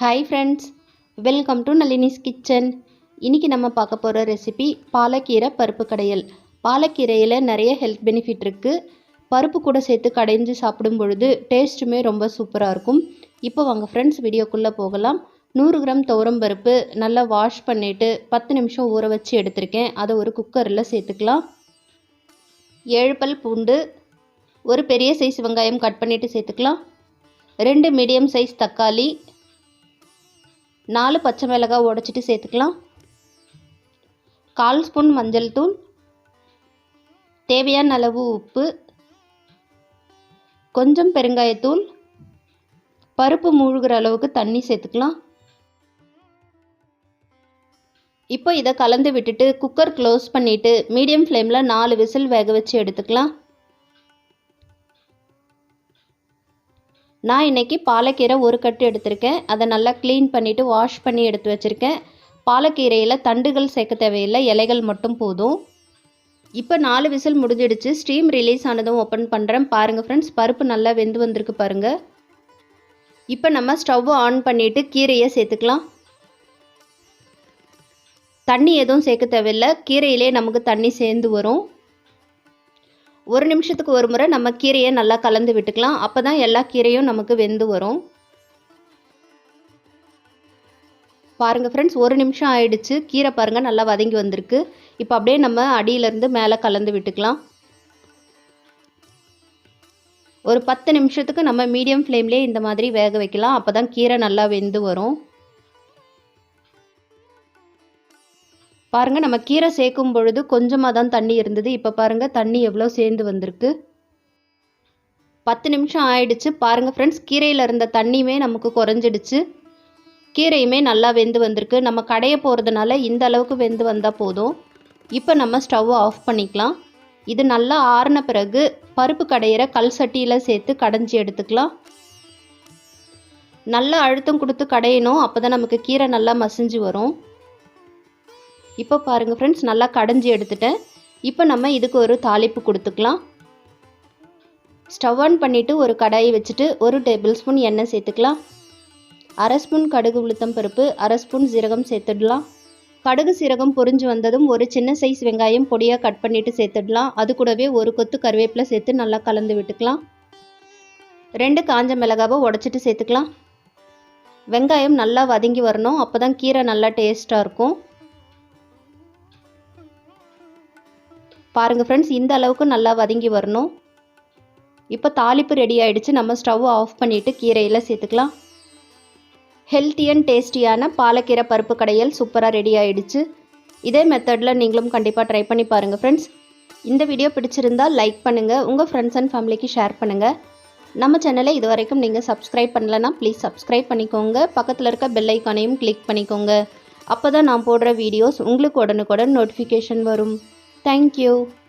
Hi friends welcome to Nalini's kitchen இன்றைக்கி நம்ம பார்க்க போகிற ரெசிபி பாலக்கீரை பருப்பு கடையல். பாலக்கீரையில் நிறைய ஹெல்த் பெனிஃபிட் இருக்குது பருப்பு கூட சேர்த்து கடைஞ்சி சாப்பிடும் பொழுது டேஸ்ட்டுமே ரொம்ப சூப்பராக இருக்கும். இப்போ வாங்க ஃப்ரெண்ட்ஸ் வீடியோக்குள்ளே போகலாம். நூறு கிராம் துவரம் பருப்பு நல்லா வாஷ் பண்ணிவிட்டு பத்து நிமிஷம் ஊற வச்சு எடுத்திருக்கேன். அதை ஒரு குக்கரில் சேர்த்துக்கலாம். ஏழு பல் பூண்டு ஒரு பெரிய சைஸ் வெங்காயம் கட் பண்ணிவிட்டு சேர்த்துக்கலாம். ரெண்டு மீடியம் சைஸ் தக்காளி நாலு பச்சை மிளகாய் உடச்சிட்டு சேர்த்துக்கலாம். கால் ஸ்பூன் மஞ்சள் தூள். தேவையான அளவு உப்பு. கொஞ்சம் பெருங்காயத்தூள். பருப்பு மூழ்கிற அளவுக்கு தண்ணி சேர்த்துக்கலாம். இப்போ இதை கலந்து விட்டுட்டு குக்கர் க்ளோஸ் பண்ணிவிட்டு மீடியம் ஃப்ளேமில் நாலு விசில் வேக வச்சு எடுத்துக்கலாம். நான் இன்றைக்கி பாலக்கீரை ஒரு கட்டு எடுத்திருக்கேன். அதை நல்லா க்ளீன் பண்ணிவிட்டு வாஷ் பண்ணி எடுத்து வச்சுருக்கேன். பாலக்கீரையில் தண்டுகள் சேர்க்க தேவையில்லை இலைகள் மட்டும் போதும். இப்போ நாலு விசில் முடிஞ்சிடுச்சு. ஸ்டீம் ரிலீஸ் ஆனதும் ஓப்பன் பண்ணுறேன் பாருங்கள் ஃப்ரெண்ட்ஸ் பருப்பு நல்லா வெந்து வந்திருக்கு பாருங்கள் இப்போ நம்ம ஸ்டவ் ஆன் பண்ணிவிட்டு கீரையை சேர்த்துக்கலாம். தண்ணி எதுவும் சேர்க்க தேவையில்லை. கீரையிலே நமக்கு தண்ணி சேர்ந்து வரும். ஒரு நிமிஷத்துக்கு ஒரு முறை நம்ம கீரையை நல்லா கலந்து விட்டுக்கலாம். அப்போ தான் எல்லா கீரையும் நமக்கு வெந்து வரும். பாருங்கள் ஃப்ரெண்ட்ஸ் ஒரு நிமிஷம் ஆயிடுச்சு. கீரை பாருங்கள் நல்லா வதங்கி வந்திருக்கு. இப்போ அப்படியே நம்ம அடியிலேருந்து மேலே கலந்து விட்டுக்கலாம். ஒரு பத்து நிமிஷத்துக்கு நம்ம மீடியம் ஃப்ளேம்லேயே இந்த மாதிரி வேக வைக்கலாம். அப்போ தான் கீரை நல்லா வெந்து வரும். பாருங்கள் நம்ம கீரை சேர்க்கும் பொழுது கொஞ்சமாக தான் தண்ணி இருந்தது. இப்போ பாருங்கள் தண்ணி எவ்வளோ சேர்ந்து வந்திருக்கு. பத்து நிமிஷம் ஆயிடுச்சு. பாருங்கள் ஃப்ரெண்ட்ஸ் கீரையில் இருந்த தண்ணியுமே நமக்கு குறைஞ்சிடுச்சு. கீரையுமே நல்லா வெந்து வந்திருக்கு. நம்ம கடைய போகிறதுனால இந்த அளவுக்கு வெந்து வந்தால் போதும். இப்போ நம்ம ஸ்டவ்வை ஆஃப் பண்ணிக்கலாம். இது நல்லா ஆறின பிறகு பருப்பு கடையிற கல் சட்டியில் சேர்த்து கடைஞ்சி எடுத்துக்கலாம். நல்லா அழுத்தம் கொடுத்து கடையணும். அப்போ தான் நமக்கு கீரை நல்லா மசிஞ்சு வரும். இப்போ பாருங்கள் ஃப்ரெண்ட்ஸ் நல்லா கடைஞ்சி எடுத்துட்டேன். இப்போ நம்ம இதுக்கு ஒரு தாளிப்பு கொடுத்துக்கலாம். ஸ்டவ் ஆன் பண்ணிவிட்டு ஒரு கடாயை வச்சுட்டு ஒரு டேபிள் ஸ்பூன் எண்ணெய் சேர்த்துக்கலாம். அரை ஸ்பூன் கடுகு உளுத்தம் பருப்பு அரை ஸ்பூன் சீரகம் சேர்த்துடலாம். கடுகு சீரகம் பொரிஞ்சு வந்ததும் ஒரு சின்ன சைஸ் வெங்காயம் பொடியாக கட் பண்ணிவிட்டு சேர்த்துடலாம். அது கூடவே ஒரு கொத்து கருவேப்பிலை சேர்த்து நல்லா கலந்து விட்டுக்கலாம். ரெண்டு காஞ்ச மிளகாவை உடச்சிட்டு சேர்த்துக்கலாம். வெங்காயம் நல்லா வதங்கி வரணும். அப்போ தான் கீரை நல்லா டேஸ்ட்டாக இருக்கும். பாருங்கள் ஃப்ரெண்ட்ஸ் இந்த அளவுக்கு நல்லா வதங்கி வரணும். இப்போ தாளிப்பு ரெடி ஆகிடுச்சு நம்ம ஸ்டவ் ஆஃப் பண்ணிவிட்டு கீரையில் சேர்த்துக்கலாம். ஹெல்த்தி அண்ட் டேஸ்டியான பாலக்கீரை பருப்பு கடையல் சூப்பராக ரெடி ஆகிடுச்சு இதே மெத்தடில் நீங்களும் கண்டிப்பாக ட்ரை பண்ணி பாருங்கள் ஃப்ரெண்ட்ஸ் இந்த வீடியோ பிடிச்சிருந்தால் லைக் பண்ணுங்கள் உங்கள் ஃப்ரெண்ட்ஸ் அண்ட் ஃபேமிலிக்கு ஷேர் பண்ணுங்கள் நம்ம சேனலை இது வரைக்கும் நீங்கள் சப்ஸ்கிரைப் பண்ணலன்னா ப்ளீஸ் சப்ஸ்கிரைப் பண்ணிக்கோங்க. பக்கத்தில் இருக்க பெல் ஐக்கானையும் கிளிக் பண்ணிக்கோங்க. அப்போ தான் நான் போடுற வீடியோஸ் உங்களுக்கு உடனுக்குடன் நோட்டிஃபிகேஷன் வரும். Thank you.